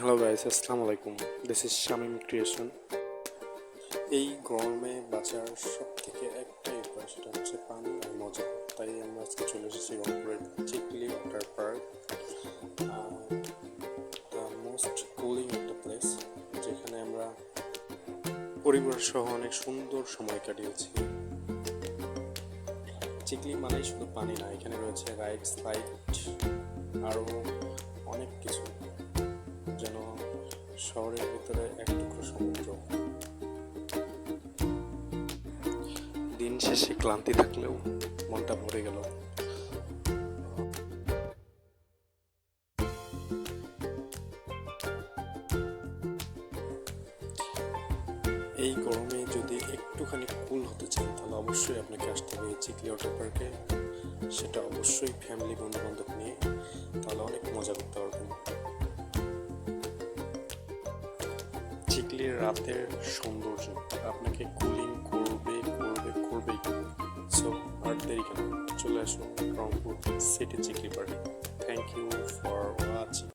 Hello guys আসসালামু আলাইকুম this is Shamim creation এই গরমে বাঁচার সব থেকে একটাই উপায় সেটা হচ্ছে পানি আর মজা। তাই আমরা আজকে চলে এসেছি রংপুরের Chikli water park most cooling একটা প্লেস যেখানে আমরা পরিবার সহ অনেক সুন্দর সময় কাটিয়েছি। চিকলি মানেই শুধু পানি না, এখানে রয়েছে রাইড স্লাইড আরও অনেক কিছু। শহরের ভিতরে এক টুকরো সমুদ্র। দিন শেষে ক্লান্তি থাকলেও মনটা ভরে গেল। এই গরমে যদি একটুখানি কুল হতে চান তাহলে অবশ্যই আপনাকে আসতে হবে চিকলি ওয়াটার পার্কে। সেটা অবশ্যই ফ্যামিলি বন্ধু বান্ধব নিয়ে, তাহলে অনেক মজা করতে পারবেন। রাতের সৌন্দর্য। আপনাকে কুলিং করবে করবে, করবেই। সো আর দেরি কেন? চলে আসুন রংপুর সিটি চিকলি পার্টি